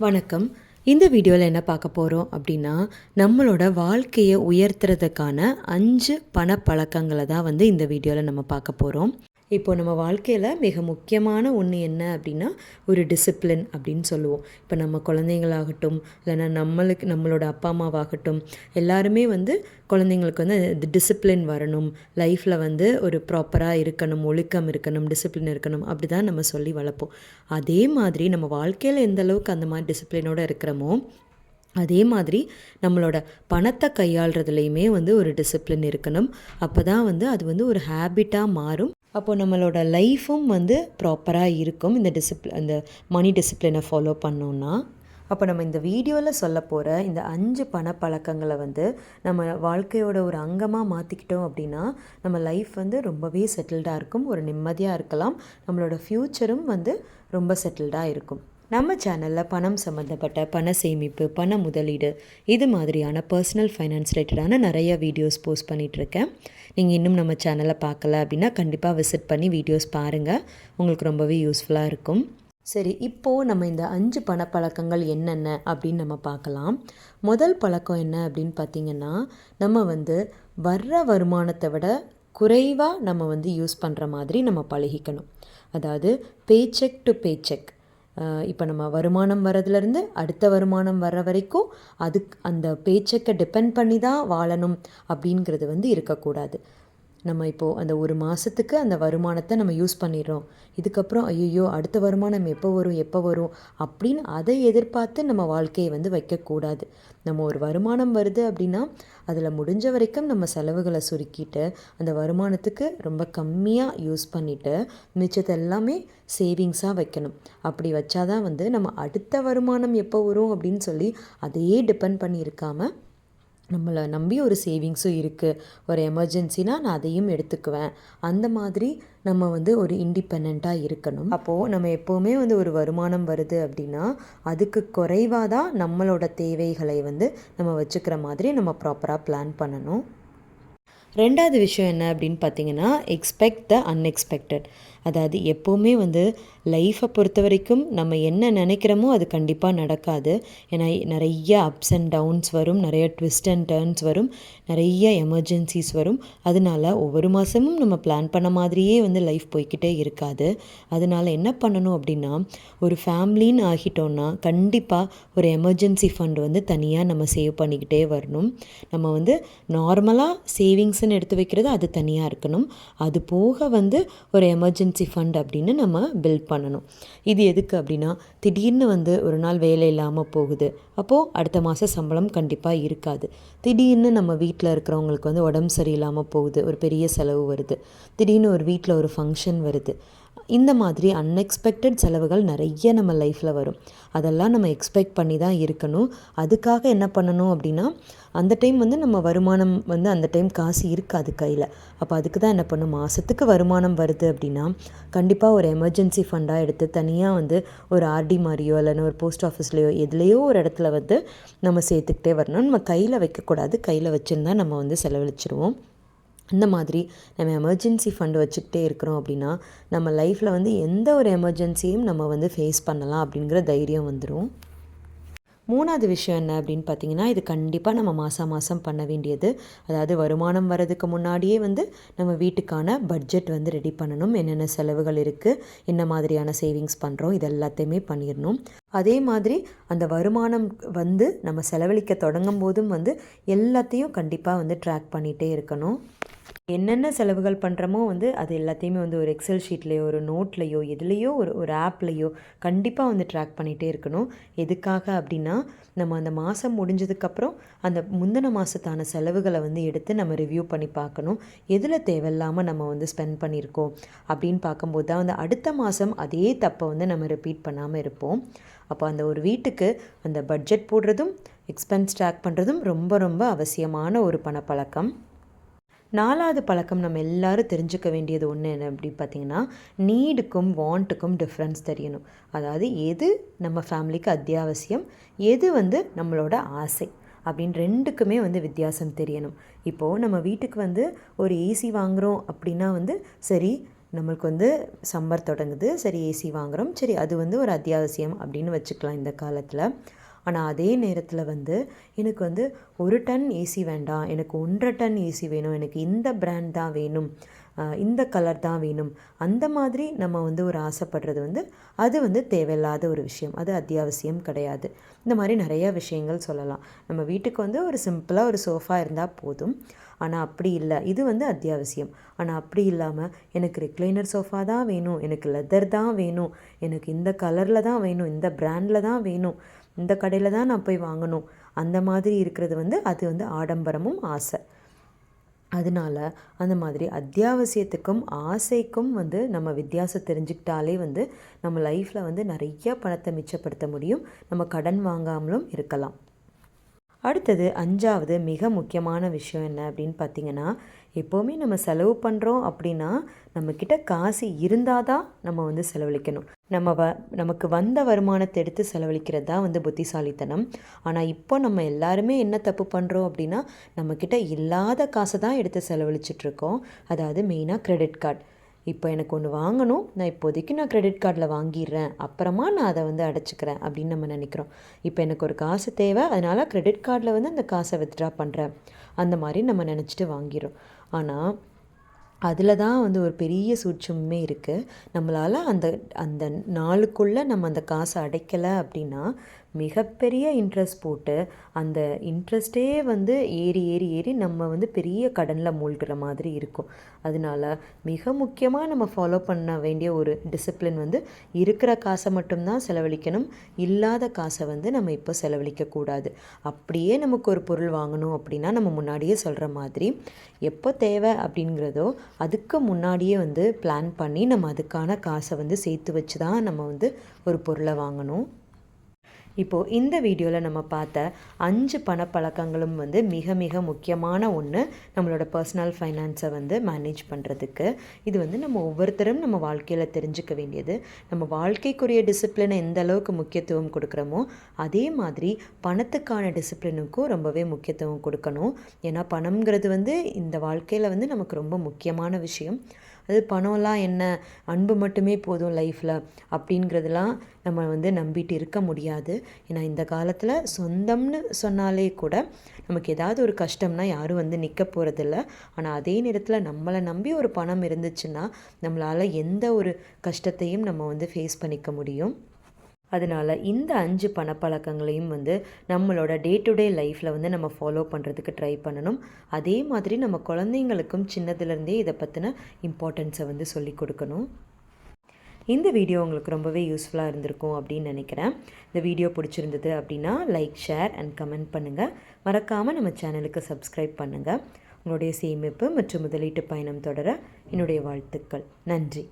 வணக்கம். இந்த வீடியோவில் என்ன பார்க்க போகிறோம் அப்படின்னா நம்மளோட வாழ்க்கையை உயர்த்துறதுக்கான அஞ்சு பணப்பழக்கங்களை தான் வந்து இந்த வீடியோவில் நம்ம பார்க்க போகிறோம் இப்போ நம்ம வாழ்க்கையில் மிக முக்கியமான ஒன்று என்ன அப்படின்னா ஒரு டிசிப்ளின் அப்படின்னு சொல்லுவோம். இப்போ நம்ம குழந்தைங்களாகட்டும் இல்லைன்னா நம்மளுக்கு நம்மளோட அப்பா அம்மாவாகட்டும் எல்லாருமே வந்து குழந்தைங்களுக்கு வந்து டிசிப்ளின் வரணும். லைஃப்பில் வந்து ஒரு ப்ராப்பராக இருக்கணும் ஒழுக்கம் இருக்கணும் டிசிப்ளின் இருக்கணும் அப்படி தான் நம்ம சொல்லி வளர்ப்போம். அதே மாதிரி நம்ம வாழ்க்கையில் எந்த அளவுக்கு அந்த மாதிரி டிசிப்ளினோடு இருக்கிறோமோ அதே மாதிரி நம்மளோட பணத்தை கையாளுறதுலையுமே வந்து ஒரு டிசிப்ளின் இருக்கணும். அப்போ தான் வந்து அது வந்து ஒரு ஹேபிட்டாக மாறும். அப்போது நம்மளோட லைஃப்பும் வந்து ப்ராப்பராக இருக்கும். இந்த டிசிப்ளி அந்த மணி டிசிப்ளினை ஃபாலோ பண்ணோன்னா அப்போ நம்ம இந்த வீடியோவில் சொல்ல போகிற இந்த அஞ்சு பணப்பழக்கங்களை வந்து நம்ம வாழ்க்கையோட ஒரு அங்கமாக மாற்றிக்கிட்டோம் அப்படின்னா நம்ம லைஃப் வந்து ரொம்பவே செட்டில்டாக இருக்கும். ஒரு நிம்மதியாக இருக்கலாம். நம்மளோட ஃப்யூச்சரும் வந்து ரொம்ப செட்டில்டாக இருக்கும். நம்ம சேனலில் பணம் சம்மந்தப்பட்ட பண சேமிப்பு பண முதலீடு இது மாதிரியான பர்சனல் ஃபைனான்ஸ் ரிலேட்டடான நிறைய வீடியோஸ் போஸ்ட் பண்ணிகிட்ருக்கேன் நீங்கள் இன்னும் நம்ம சேனலை பார்க்கல அப்படின்னா கண்டிப்பாக விசிட் பண்ணி வீடியோஸ் பாருங்கள் உங்களுக்கு ரொம்பவே யூஸ்ஃபுல்லாக இருக்கும். சரி இப்போது நம்ம இந்த அஞ்சு பணப்பழக்கங்கள் என்னென்ன அப்படின்னு நம்ம பார்க்கலாம். முதல் பழக்கம் என்ன அப்படின்னு பார்த்திங்கன்னா நம்ம வந்து வர்ற வருமானத்தை விட குறைவாக நம்ம வந்து யூஸ் பண்ணுற மாதிரி நம்ம பழகிக்கணும். அதாவது பேச்செக் டு பேச்செக் இப்போ நம்ம வருமானம் வரதுலேருந்து அடுத்த வருமானம் வர வரைக்கும் அதுக்கு அந்த பேச்சக்கை டிபெண்ட் பண்ணி தான் வாழணும் அப்படிங்கிறது வந்து இருக்கக்கூடாது. நம்ம இப்போது அந்த ஒரு மாதத்துக்கு அந்த வருமானத்தை நம்ம யூஸ் பண்ணிடுறோம். இதுக்கப்புறம் ஐயோ அடுத்த வருமானம் எப்போ வரும் எப்போ வரும் அப்படின்னு அதை எதிர்பார்த்து நம்ம வாழ்க்கையை வந்து வைக்கக்கூடாது. நம்ம ஒரு வருமானம் வருது அப்படின்னா அதில் முடிஞ்ச வரைக்கும் நம்ம செலவுகளை சுருக்கிட்டு அந்த வருமானத்துக்கு ரொம்ப கம்மியாக யூஸ் பண்ணிவிட்டு மிச்சத்தை எல்லாமே சேவிங்ஸாக வைக்கணும். அப்படி வச்சாதான் வந்து நம்ம அடுத்த வருமானம் எப்போ வரும் அப்படின்னு சொல்லி அதையே டிபெண்ட் பண்ணி இருக்காமல் நம்மளை நம்பி ஒரு சேவிங்ஸும் இருக்குது ஒரு எமர்ஜென்சினா நான் அதையும் எடுத்துக்குவேன். அந்த மாதிரி நம்ம வந்து ஒரு இண்டிபெண்ட்டாக இருக்கணும். அப்போது நம்ம எப்போவுமே வந்து ஒரு வருமானம் வருது அப்படின்னா அதுக்கு குறைவாக தான் நம்மளோட தேவைகளை வந்து நம்ம வச்சுக்கிற மாதிரி நம்ம ப்ராப்பராக பிளான் பண்ணணும். ரெண்டாவது விஷயம் என்ன அப்படின்னு பார்த்தீங்கன்னா எக்ஸ்பெக்ட் த அன்எக்ஸ்பெக்டட் அதாவது எப்போவுமே வந்து லைஃப்பை பொறுத்த வரைக்கும் நம்ம என்ன நினைக்கிறோமோ அது கண்டிப்பாக நடக்காது. ஏன்னா நிறைய அப்ஸ் அண்ட் டவுன்ஸ் வரும் நிறைய ட்விஸ்ட் அண்ட் டேர்ன்ஸ் வரும் நிறைய எமர்ஜென்சிஸ் வரும். அதனால ஒவ்வொரு மாதமும் நம்ம பிளான் பண்ண மாதிரியே வந்து லைஃப் போய்கிட்டே இருக்காது. அதனால் என்ன பண்ணணும் அப்படின்னா ஒரு ஃபேமிலின்னு ஆகிட்டோன்னா கண்டிப்பாக ஒரு எமர்ஜென்சி ஃபண்ட் வந்து தனியாக நம்ம சேவ் பண்ணிக்கிட்டே வரணும். நம்ம வந்து நார்மலாக சேவிங்ஸ்ன்னு எடுத்து வைக்கிறது அது தனியாக இருக்கணும். அது போக வந்து ஒரு எமர்ஜென்சி ஃபண்ட் அப்படின்னு நம்ம பில்ட் பண்ணணும். இது எதுக்கு அப்படின்னா திடீர்னு வந்து ஒரு நாள் வேலை இல்லாமல் போகுது. அப்போது அடுத்த மாதம் சம்பளம் கண்டிப்பாக இருக்காது. திடீர்னு நம்ம வீட்டில் இருக்கிறவங்களுக்கு வந்து உடம்பு சரியில்லாமல் போகுது. ஒரு பெரிய செலவு வருது. திடீர்னு ஒரு வீட்டில் ஒரு ஃபங்க்ஷன் வருது. இந்த மாதிரி அன்எக்ஸ்பெக்டட் செலவுகள் நிறைய நம்ம லைஃப்பில் வரும். அதெல்லாம் நம்ம எக்ஸ்பெக்ட் பண்ணி தான் இருக்கணும். அதுக்காக என்ன பண்ணணும் அப்படின்னா அந்த டைம் வந்து நம்ம வருமானம் வந்து அந்த டைம் காசு இருக்காது கையில். அப்போ அதுக்கு தான் என்ன பண்ணும்? மாதத்துக்கு வருமானம் வருது அப்படின்னா கண்டிப்பாக ஒரு எமர்ஜென்சி ஃபண்டாக எடுத்து தனியாக வந்து ஒரு ஆர்டி மாதிரியோ இல்லைன்னா ஒரு போஸ்ட் ஆஃபீஸ்லேயோ எதுலேயோ ஒரு இடத்துல வந்து நம்ம சேர்த்துக்கிட்டே வரணும். நம்ம கையில் வைக்கக்கூடாது. கையில் வச்சுருந்தா நம்ம வந்து செலவழிச்சிருவோம். இந்த மாதிரி நம்ம எமர்ஜென்சி ஃபண்டு வச்சுக்கிட்டே இருக்கிறோம் அப்படின்னா நம்ம லைஃப்பில் வந்து எந்த ஒரு எமர்ஜென்சியும் நம்ம வந்து ஃபேஸ் பண்ணலாம் அப்படிங்கிற தைரியம் வந்துடும் மூணாவது விஷயம் என்ன அப்படின்னு பார்த்தீங்கன்னா இது கண்டிப்பாக நம்ம மாதம் மாதம் பண்ண வேண்டியது. அதாவது வருமானம் வர்றதுக்கு முன்னாடியே வந்து நம்ம வீட்டுக்கான பட்ஜெட் வந்து ரெடி பண்ணணும். என்னென்ன செலவுகள் இருக்குது என்ன மாதிரியான சேவிங்ஸ் பண்ணுறோம் இது எல்லாத்தையுமே பண்ணிடணும். அதே மாதிரி அந்த வருமானம் வந்து நம்ம செலவழிக்க தொடங்கும் போதும் வந்து எல்லாத்தையும் கண்டிப்பாக வந்து ட்ராக் பண்ணிகிட்டே இருக்கணும். என்னென்ன செலவுகள் பண்ணுறோமோ வந்து அது எல்லாத்தையுமே வந்து ஒரு எக்ஸல் ஷீட்லேயோ ஒரு நோட்லேயோ எதுலேயோ ஒரு ஒரு ஆப்லேயோ கண்டிப்பாக வந்து ட்ராக் பண்ணிகிட்டே இருக்கணும். எதுக்காக அப்படின்னா நம்ம அந்த மாதம் முடிஞ்சதுக்கப்புறம் அந்த முந்தின மாதத்தான செலவுகளை வந்து எடுத்து நம்ம ரிவ்யூ பண்ணி பார்க்கணும். எதில் தேவையில்லாமல் நம்ம வந்து ஸ்பெண்ட் பண்ணியிருக்கோம் அப்படின்னு பார்க்கும்போது தான் வந்து அடுத்த மாதம் அதே தப்பை வந்து நம்ம ரிப்பீட் பண்ணாமல் இருப்போம். அப்போ அந்த ஒரு வீட்டுக்கு அந்த பட்ஜெட் போடுறதும் எக்ஸ்பென்ஸ் ட்ராக் பண்ணுறதும் ரொம்ப ரொம்ப அவசியமான ஒரு பணப்பழக்கம். நாலாவது பழக்கம் நம்ம எல்லோரும் தெரிஞ்சுக்க வேண்டியது ஒன்று என்ன அப்படி பார்த்திங்கன்னா நீடுக்கும் வாண்ட்டுக்கும் டிஃப்ரென்ஸ் தெரியணும். அதாவது எது நம்ம ஃபேமிலிக்கு அத்தியாவசியம் எது வந்து நம்மளோட ஆசை அப்படின்னு ரெண்டுக்குமே வந்து வித்தியாசம் தெரியணும். இப்போது நம்ம வீட்டுக்கு வந்து ஒரு ஏசி வாங்குகிறோம் அப்படின்னா வந்து சரி நம்மளுக்கு வந்து சம்மர் தொடங்குது சரி ஏசி வாங்குகிறோம் சரி அது வந்து ஒரு அத்தியாவசியம் அப்படின்னு வச்சுக்கலாம் இந்த காலத்தில். ஆனால் அதே நேரத்தில் வந்து எனக்கு வந்து ஒரு டன் ஏசி வேண்டாம். எனக்கு ஒன்றரை டன் ஏசி வேணும். எனக்கு இந்த பிராண்ட் தான் வேணும். இந்த கலர் தான் வேணும். அந்த மாதிரி நம்ம வந்து ஒரு ஆசைப்படுறது வந்து அது வந்து தேவையில்லாத ஒரு விஷயம். அது அத்தியாவசியம் கிடையாது. இந்த மாதிரி நிறைய விஷயங்கள் சொல்லலாம். நம்ம வீட்டுக்கு வந்து ஒரு சிம்பிளாக ஒரு சோஃபா இருந்தால் போதும். ஆனால் அப்படி இல்லை. இது வந்து அத்தியாவசியம். ஆனால் அப்படி இல்லாமல் எனக்கு ரிக்ளைனர் சோஃபா தான் வேணும். எனக்கு லெதர் தான் வேணும். எனக்கு இந்த கலரில் தான் வேணும். இந்த பிராண்டில் தான் வேணும். இந்த கடையில் தான் நான் போய் வாங்கணும். அந்த மாதிரி இருக்கிறது வந்து அது வந்து ஆடம்பரமும் ஆசை. அதனால் அந்த மாதிரி அத்தியாவசியத்துக்கும் ஆசைக்கும் வந்து நம்ம வித்தியாசம் தெரிஞ்சுக்கிட்டாலே வந்து நம்ம லைஃப்பில் வந்து நிறைய பணத்தை மிச்சப்படுத்த முடியும். நம்ம கடன் வாங்காமலும் இருக்கலாம். அடுத்தது அஞ்சாவது மிக முக்கியமான விஷயம் என்ன அப்படின்னு பார்த்தீங்கன்னா எப்போவுமே நம்ம செலவு பண்ணுறோம் அப்படின்னா நம்மக்கிட்ட காசு இருந்தால் தான் நம்ம வந்து செலவழிக்கணும். நம்ம வ நமக்கு வந்த வருமானத்தை எடுத்து செலவழிக்கிறது தான் வந்து புத்திசாலித்தனம். ஆனால் இப்போ நம்ம எல்லாருமே என்ன தப்பு பண்ணுறோம் அப்படின்னா நம்மக்கிட்ட இல்லாத காசை தான் எடுத்து செலவழிச்சிட்ருக்கோம் அதாவது மெயினாக க்ரெடிட் கார்டு இப்போ எனக்கு ஒன்று வாங்கணும் நான் இப்போதைக்கு நான் க்ரெடிட் கார்டில் வாங்கிடுறேன் அப்புறமா நான் அதை வந்து அடைச்சிக்கிறேன் அப்படின்னு நம்ம நினைக்கிறோம். இப்போ எனக்கு ஒரு காசு தேவை அதனால் கிரெடிட் கார்டில் வந்து அந்த காசை வித்ட்ரா பண்ணுறேன் அந்த மாதிரி நம்ம நினச்சிட்டு வாங்கிடுறோம். ஆனால் அதில் தான் வந்து ஒரு பெரிய சூட்சமே இருக்குது நம்மளால் அந்த அந்த நாளுக்குள்ளே நம்ம அந்த காசை அடைக்கலை அப்படின்னா மிகப்பெரிய இன்ட்ரெஸ்ட் போட்டு அந்த இன்ட்ரெஸ்ட்டே வந்து ஏறி ஏறி ஏறி நம்ம வந்து பெரிய கடனில் மூழ்கிற மாதிரி இருக்கும். அதனால மிக முக்கியமாக நம்ம ஃபாலோ பண்ண வேண்டிய ஒரு டிசிப்ளின் வந்து இருக்கிற காசை மட்டும்தான் செலவழிக்கணும் இல்லாத காசை வந்து நம்ம இப்போ செலவழிக்கக்கூடாது அப்படியே நமக்கு ஒரு பொருள் வாங்கணும் அப்படின்னா நம்ம முன்னாடியே சொல்கிற மாதிரி எப்போ தேவை அப்படிங்கிறதோ அதுக்கு முன்னாடியே வந்து பிளான் பண்ணி நம்ம அதுக்கான காசை வந்து சேர்த்து வச்சு தான் நம்ம வந்து ஒரு பொருளை வாங்கணும். இப்போது இந்த வீடியோவில் நம்ம பார்த்த அஞ்சு பணப்பழக்கங்களும் வந்து மிக மிக முக்கியமான ஒன்று நம்மளோட பர்சனல் ஃபைனான்ஸை வந்து மேனேஜ் பண்ணுறதுக்கு இது வந்து நம்ம ஒவ்வொருத்தரும் நம்ம வாழ்க்கையில் தெரிஞ்சுக்க வேண்டியது. நம்ம வாழ்க்கைக்குரிய டிசிப்ளினை எந்த அளவுக்கு முக்கியத்துவம் கொடுக்குறோமோ அதே மாதிரி பணத்துக்கான டிசிப்ளினுக்கும் ரொம்பவே முக்கியத்துவம் கொடுக்கணும். ஏன்னா பணம்ங்கிறது வந்து இந்த வாழ்க்கையில் வந்து நமக்கு ரொம்ப முக்கியமான விஷயம். அது பணம்லாம் என்ன? அன்பு மட்டுமே போதும் லைஃப்பில் அப்படிங்கிறதுலாம் நம்ம வந்து நம்பிட்டு இருக்க முடியாது. ஏன்னா இந்த காலத்தில் சொந்தம்னு சொன்னாலே கூட நமக்கு ஏதாவது ஒரு கஷ்டம்னா யாரும் வந்து நிற்க போகிறதில்ல ஆனால் அதே நேரத்தில் நம்மளை நம்பி ஒரு பணம் இருந்துச்சுன்னா நம்மளால் எந்த ஒரு கஷ்டத்தையும் நம்ம வந்து ஃபேஸ் பண்ணிக்க முடியும். அதனால் இந்த அஞ்சு பணப்பழக்கங்களையும் வந்து நம்மளோட டே டு டே லைஃப்பில் வந்து நம்ம ஃபாலோ பண்ணுறதுக்கு ட்ரை பண்ணணும். அதே மாதிரி நம்ம குழந்தைங்களுக்கும் சின்னதுலேருந்தே இதை பற்றின இம்பார்ட்டன்ஸை வந்து சொல்லி கொடுக்கணும். இந்த வீடியோ உங்களுக்கு ரொம்பவே யூஸ்ஃபுல்லாக இருந்திருக்கும் அப்படின்னு நினைக்கிறேன். இந்த வீடியோ பிடிச்சிருந்தது அப்படின்னா லைக் ஷேர் அண்ட் கமெண்ட் பண்ணுங்கள் மறக்காமல் நம்ம சேனலுக்கு சப்ஸ்கிரைப் பண்ணுங்கள் உங்களுடைய சேமிப்பு மற்றும் முதலீட்டு பயணம் தொடர என்னுடைய வாழ்த்துக்கள். நன்றி.